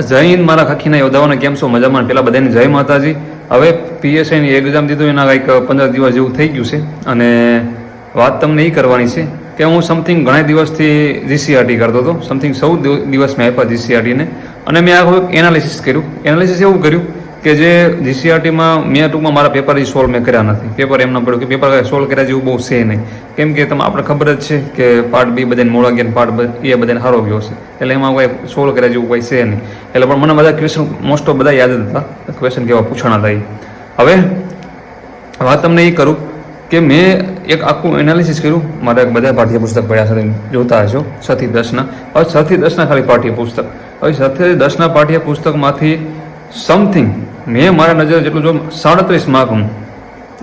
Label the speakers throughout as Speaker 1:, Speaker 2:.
Speaker 1: હિન્દ મારા ખખીના યોદ્ધાઓને કેમ છો? મજામાં? પહેલાં બધાને જય માતાજી. હવે પીએસઆઈની એક્ઝામ દીધું, એના કંઈક પંદર દિવસ જેવું થઈ ગયું છે. અને વાત તમને એ કરવાની છે કે હું સમથિંગ ઘણા દિવસથી જીસીઆરટી કરતો હતો. સમથિંગ સૌ દિવ- દિવસ મેં આપ્યા જીસીઆરટીને અને મેં આખું એનાલિસિસ કર્યું. એનાલિસિસ એવું કર્યું કે જે જીસીઆરટીમાં મેં ટૂંકમાં મારા પેપર એ સોલ્વ મેં કર્યા નથી. પેપર એમ ના પડ્યું કે પેપર સોલ્વ કર્યા જેવું બહુ છે નહીં. કેમ કે તમે આપણે ખબર જ છે કે પાર્ટ બી બધાને મોડા ગયા પાર્ટ એ બધાને સારો ગયો છે. એટલે એમાં કોઈ સોલ્વ કર્યા જેવું કોઈ છે નહીં. એટલે પણ મને બધા ક્વેશ્ચન મોસ્ટ ઓફ બધા યાદ હતા. ક્વેશ્ચન કેવા પૂછાણા હતા હવે, વાત તમને એ કરું કે મેં એક આખું એનાલિસિસ કર્યું. મારા બધા પાઠ્યપુસ્તક પડ્યા છે, તમે જોતા હશો. છથી દસના. હવે છથી દસના ખાલી પાઠ્યપુસ્તક. હવે છથી દસના પાઠ્ય પુસ્તકમાંથી સમથિંગ મેં મારા નજરે જેટલું જો સાડત્રીસ માર્કનું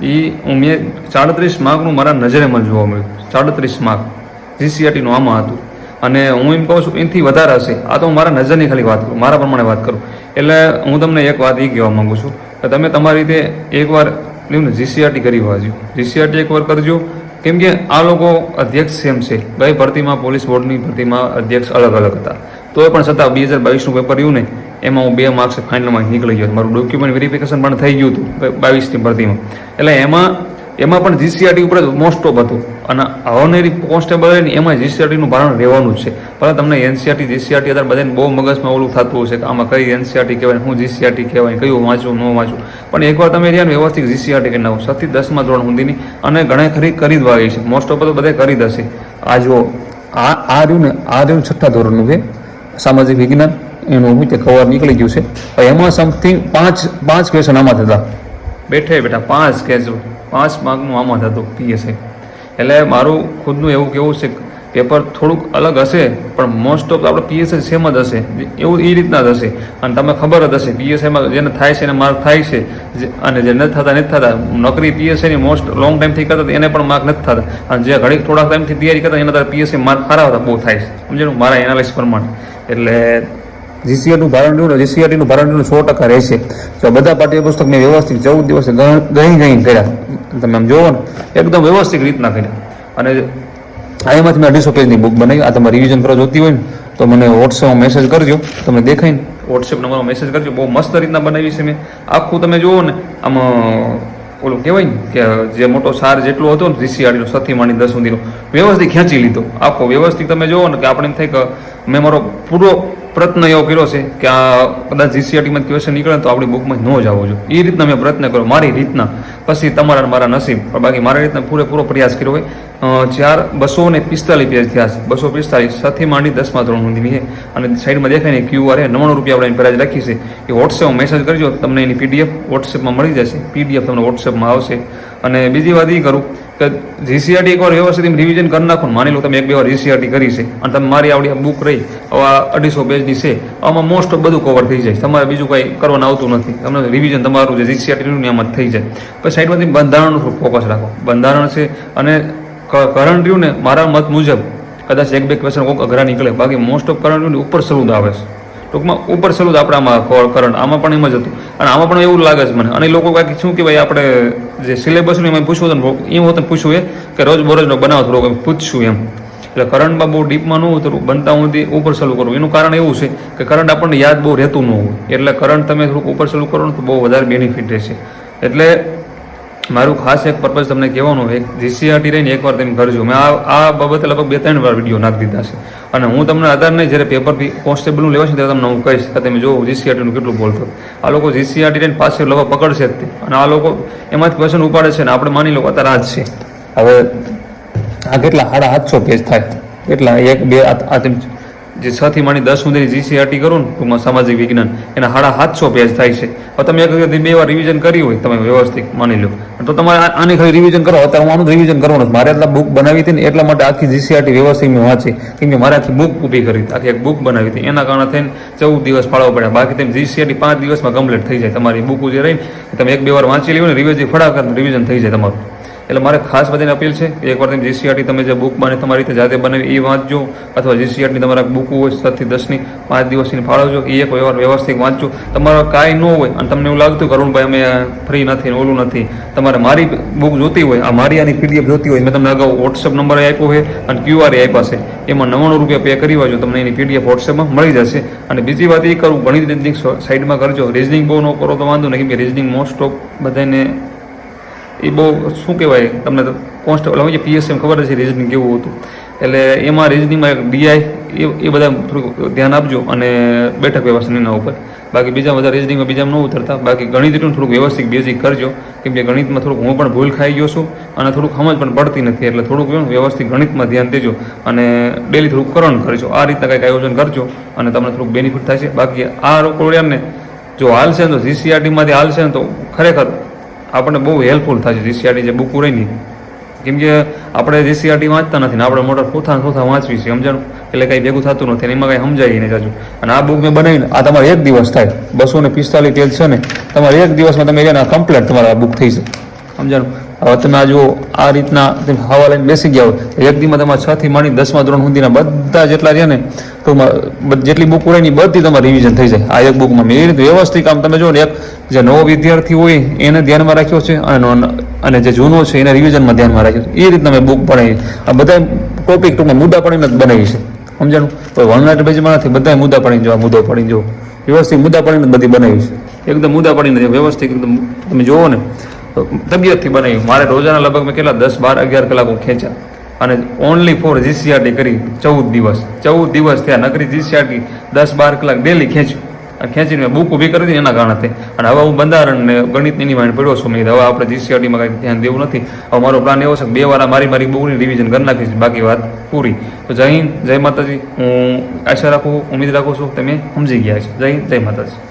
Speaker 1: એ હું મેં સાડત્રીસ માર્કનું મારા નજરે મને જોવા મળ્યું, સાડત્રીસ માર્ક. જીસીઆરટીનું આમાં હતું. અને હું એમ કહું છું, એનાથી વધારે હશે. આ તો હું મારા નજરની ખાલી વાત કરું, મારા પ્રમાણે વાત કરું. એટલે હું તમને એક વાત એ કહેવા માગું છું કે તમે તમારી રીતે એકવાર લ્યો ને જીસીઆરટી કરી વાંચ્યું જીસીઆરટી એકવાર કરજો. કેમ કે આ લોકો અધ્યક્ષ સેમ છે. ગઈ ભરતીમાં પોલીસ બોર્ડની ભરતીમાં અધ્યક્ષ અલગ અલગ હતા. તો પણ છતાં બે હજાર બાવીસનું પેપર રહ્યું ને એમાં હું બે માર્ક્સ ફાઇનલમાં નીકળી ગયો. મારું ડોક્યુમેન્ટ વેરિફિકેશન પણ થઈ ગયું હતું બાવીસની ભરતીમાં. એટલે એમાં એમાં પણ જીસીઆરટી ઉપર મોસ્ટ ઓફ હતું. અને આવનારી કોન્સ્ટેબલ હોય ને, એમાં જીસીઆરટીનું ભારણ રહેવાનું જ છે. પણ તમને એનસીઆરટી જીસીઆરટી અત્યારે બધાને બહુ મગજમાં ઓલું થતું હશે કે આમાં કઈ એનસીઆરટી કહેવાય, હું જીસીઆરટી કહેવાય, કયું વાંચું, ન વાંચું. પણ એકવાર તમે રહ્યા વ્યવસ્થિત જીસીઆરટી કરી નાખો. સથી દસમાં ધોરણ સુધીની અને ઘણા ખરી કરી જ છે. મોસ્ટ ઓફ તો બધા કરી દશે આ જો આ આ રહ્યું ને, આ રહ્યું છઠ્ઠા ધોરણનું છે. સામાજિક વિજ્ઞાન. એનું હું તે કવર નીકળી ગયું છે. એમાં સમથિંગ પાંચ પાંચ ક્વેશ્ચન આમાં થતા બેઠે બેઠા પાંચ કેસ પાંચ માર્કનું આમાં થતું પીએસઆઈ એટલે મારું ખુદનું એવું કેવું છે પેપર થોડુંક અલગ હશે, પણ મોસ્ટ ઓફ આપણે પીએસઆઈ સેમ જ હશે. એવું એ રીતના જ હશે. અને તમને ખબર જ હશે પીએસઆઈમાં જેને થાય છે એને માર્ક થાય છે. અને જે નથી થતા નથી થતા. નોકરી પીએસઆઈની મોસ્ટ લોંગ ટાઈમથી કરતા, એને પણ માર્ક નથી થતા. અને જે ઘડીક થોડાક ટાઈમથી તૈયારી કરતા, એના તારા પીએસઆઈ માર્ક સારા હતા, બહુ થાય છે. સમજે મારા એનાલિસિસ પ્રમાણે. એટલે જીસીઆરનું ભારણ રહ્યું ને જીસીઆરટીનું ભારણ રહ્યું સો ટકા રહેશે. જો બધા પાઠ્યપુસ્તક મેં વ્યવસ્થિત ચૌદ દિવસે ગઈ ગઈ કર્યા. તમે આમ જોવો ને, એકદમ વ્યવસ્થિત રીતના કર્યા. અને એમાંથી મેં અઢીસો પેજની બુક બનાવી. આ તમારે રિવિઝન કરવા જોતી હોય ને, તો મને વોટ્સએપમાં મેસેજ કરજો. તમને દેખાય ને. વોટ્સએપ નંબરમાં મેસેજ કરજો. બહુ મસ્ત રીતના બનાવી છે મેં. આખું તમે જુઓ ને, આમાં ઓલું કહેવાય ને કે જે મોટો સાર જેટલો હતો ને, જીસીઆરડીનો સથી માણી દસ સુધીનો, વ્યવસ્થિત ખેંચી લીધો. આખો વ્યવસ્થિત તમે જુઓ ને કે આપણે એમ થાય કે મેં મારો પૂરો પ્રયત્ન એવો કર્યો છે કે આ કદાચ જીસીઆરટીમાં ક્વેશ્ચન નીકળે તો આપણી બુકમાં ન જ આવવો જોઈએ. એ રીતના મેં પ્રયત્ન કર્યો, મારી રીતના. પછી તમારા મારા નસીબ. બાકી મારા રીતના પૂરેપૂરો પ્રયાસ કર્યો હોય ચાર બસો ને પિસ્તાલીસ પેજ થયા છે. બસો પિસ્તાલીસ સાથે માંડી દસમા ધોરણ સુધીની છે. અને સાઈડમાં દેખાય ને ક્યુ આર નવ્વાણું રૂપિયા આપણે એની પ્રાઇઝ રાખી છે. એ વોટ્સએપમાં મેસેજ કરજો, તમને એની પીડીએફ વોટ્સએપમાં મળી જશે. પીડીએફ તમને વોટ્સએપમાં આવશે. અને બીજી વાત એ કરું કે જીસીઆરટી એકવાર વ્યવસ્થિત રિવિઝન કરી નાખો માની લો તમે એક બે વાર જીસીઆરટી કરી છે. અને તમે મારી આવડી બુક રહી, આવા અઢીસો પેજની છે, આમાં મોસ્ટ ઓફ બધું કવર થઈ જાય. તમારે બીજું કંઈ કરવાનું આવતું નથી. તમને રિવિઝન તમારું જે જીસીઆરટીનું એમાં થઈ જાય. પછી સાઈડમાંથી બંધારણનું ફોકસ રાખો. બંધારણ છે અને કરંટ રહ્યું ને મારા મત મુજબ કદાચ એક બે ક્વેશ્ચન કોઈક અઘરા નીકળે. બાકી મોસ્ટ ઓફ કરંટ રહ્યું ઉપર સલુદ આવે છે. ટૂંકમાં ઉપર સલુદ આપણે આમાં કરંટ આમાં પણ એમ જ હતું. અને આમાં પણ એવું લાગે છે મને. અને લોકો કાંઈક શું કે ભાઈ આપણે જે સિલેબસનું એમાં પૂછવું હતું એમ હોતું પૂછવું એ કે રોજ બરોજનો બનાવો થોડોક પૂછશું એમ. એટલે કરંટમાં બહુ ડીપમાં ન ઉતરવું બનતા સુધી ઉપર સલું કરવું એનું કારણ એવું છે કે કરંટ આપણને યાદ બહુ રહેતું ન હોય. એટલે કરંટ તમે થોડુંક ઉપર સલું કરો ને તો બહુ વધારે બેનિફિટ રહેશે. એટલે મારું ખાસ એક પર્પઝ તમને કહેવાનું એક જીસીઆરટી રહીને એકવાર તમે કરજો મેં આ આ બાબતે લગભગ બે ત્રણ વાર વીડિયો નાખી દીધા છે. અને હું તમને આધાર નહીં જ્યારે પેપરથી કોન્સ્ટેબલનું લેવા છે ત્યારે તમને હું કહીશ કે તમે જો જીસીઆરટીનું કેટલું બોલતો આ લોકો જીસીઆરટી રહીને પાસે લગભગ પકડશે જ તે. અને આ લોકો એમાંથી ક્વેશ્ચન ઉપાડે છે ને આપણે માની લો અત્યારે આ છે. હવે આ કેટલા સાડા સાતસો પેજ થાય. કેટલા? એક, બે, આ જે છ થી માની દસ સુધીની જીસીઆરટી કરું ને, ટૂંકમાં સામાજિક વિજ્ઞાન, એના સાડા સાતસો પેજ થાય છે. હવે તમે એક બે વાર રિવિઝન કરી હોય, તમે વ્યવસ્થિત માની લો. તો તમારે આની ખાલી રિવિઝન કરો, અત્યારે હું આનું રિવિઝન કરવાનું નથી. મારે એટલા બુક બનાવી હતી ને, એટલા માટે આખી જીસીઆરટી વ્યવસ્થિત મેં વાંચી. કેમ કે મારે આખી બુક ઊભી કરી આખી એક બુક બનાવી હતી. એના કારણે થઈને ચૌદ દિવસ ફાળવવા પડ્યા. બાકી તમે જીસીઆરટી પાંચ દિવસમાં કમ્પ્લીટ થઈ જાય. તમારી બુક જે રહી તમે એક બે વાર વાંચી લેવું ને રિવિઝન ફટાફટ રિવિઝન થઈ જાય તમારું. એટલે મારે ખાસ બધાને અપીલ છે કે એકવાર તમે જીસીઆરટી તમે જે બુક બને તમારી રીતે જાતે બનાવી એ વાંચજો. અથવા જીસીઆરટી તમારા બુક હોય સાતથી દસની, પાંચ દિવસની ફાળવજો. એ એક વ્યવહાર વ્યવસ્થિત વાંચજો. તમારો કાંઈ ન હોય, અને તમને એવું લાગતું કે અરુણભાઈ અમે ફ્રી નથી, ઓલું નથી. તમારે મારી બુક જોતી હોય, આ મારી આની પીડીએફ જોતી હોય, મેં તમને અગાઉ વોટ્સઅપ નંબર આપ્યો છે અને ક્યુઆર આપ્યા છે. એમાં નવ્વાણું રૂપિયા પે કરી વાજો તમને એની પીડીએફ વોટ્સએપમાં મળી જશે. અને બીજી વાત એ કરું, ગણિત રીઝનિંગ સાઈડમાં કરજો. રીઝનિંગ બહુ ન કરો તો વાંધો નહીં કે રીઝનિંગ મોસ્ટ ઓફ બધાને એ બહુ શું કહેવાય, તમને કોન્સ્ટેબલ હોય છે પીએસએમ ખબર છે રિઝનિંગ કેવું હતું. એટલે એમાં રિઝનિંગમાં એક ડીઆઈ એ એ બધા થોડુંક ધ્યાન આપજો અને બેઠક વ્યવસ્થા એના ઉપર. બાકી બીજા બધા રિઝનિંગમાં બીજામાં ન ઉતરતા. બાકી ગણિતનું થોડુંક વ્યવસ્થિત બેઝિક કરજો. કેમ કે ગણિતમાં થોડુંક હું પણ ભૂલ ખાઈ ગયો છું અને થોડુંક સમજ પણ પડતી નથી. એટલે થોડુંક વ્યવસ્થિત ગણિતમાં ધ્યાન દેજો અને ડેલી થોડુંક કરણ કરજો. આ રીતના કંઈક આયોજન કરજો અને તમને થોડુંક બેનિફિટ થાય છે. બાકી આ લોકો ને જો હાલશે ને તો જીસીઆરટીમાંથી હાલશે ને તો ખરેખર આપણને બહુ હેલ્પફુલ થાય છે જીસીઆરટી જે બુક રહી કેમ કે આપણે જીસીઆરટી વાંચતા નથી ને આપણે મોટા પોથા પોથા વાંચવી છે, સમજણ? એટલે કંઈ ભેગું થતું નથી એમાં કંઈ સમજાય નહીં જાજુ. અને આ બુક મેં બનાવીને, આ તમારે એક દિવસ થાય. બસો ને પિસ્તાલીસ પેજ છે ને, તમારે એક દિવસમાં તમે એના કમ્પ્લેટ તમારા બુક થઈ છે સમજાણું? હવે તમે આ જુઓ, આ રીતના તમે હવા લઈને બેસી ગયા હોય, એક દીમાં તમારે છ થી માંડી દસમા ધોરણ સુધીના બધા જેટલા રહ્યા ને, તો જેટલી બુક હોય ને બધી તમારે રિવિઝન થઈ જાય. આ એક બુકમાં મેં એ રીતે વ્યવસ્થિત આમ તમે જો ને એક જે નવો વિદ્યાર્થી હોય, એને ધ્યાનમાં રાખ્યો છે અને અને જે જૂનો છે એને રિવિઝનમાં ધ્યાનમાં રાખ્યો છે. એ રીતના મેં બુક બનાવી. આ બધા ટોપિક ટૂંકમાં મુદ્દા પડીને જ બનાવી છે. સમજાણું? કોઈ વનનાટ પેજમાં નથી બધા મુદ્દા પડીને જો આ મુદ્દો પડીને જો વ્યવસ્થિત મુદ્દા પડીને બધી બનાવી છે. એકદમ મુદ્દા પડીને વ્યવસ્થિત એકદમ તમે જુઓ ને તબિયતથી બનાવી મારે રોજાના લગભગ મેં કેટલા? દસ, બાર, અગિયાર કલાકો ખેંચ્યા. અને ઓનલી ફોર જીસીઆરટી કરી ચૌદ દિવસ. ચૌદ દિવસ થયા. નકરી જીસીઆરટી દસ, બાર કલાક ડેલી ખેંચ્યું. ખેંચીને મેં બુક ઊભી કરી હતી એના કારણે અને હવે હું બંધારણને ગણિત એની વાંહે પડ્યો છું મેં. હવે આપણે જીસીઆરટીમાં કંઈ ધ્યાન દેવું નથી. હવે મારો પ્લાન એવો છે કે બે વાર મારી મારી બુકની રિવિઝન કરી નાખીશ. બાકી વાત પૂરી. તો જય હિન્દ, જય માતાજી. હું આશા રાખું ઉમેદ રાખું છું, તમે સમજી ગયા છો. જય હિન્દ, જય માતાજી.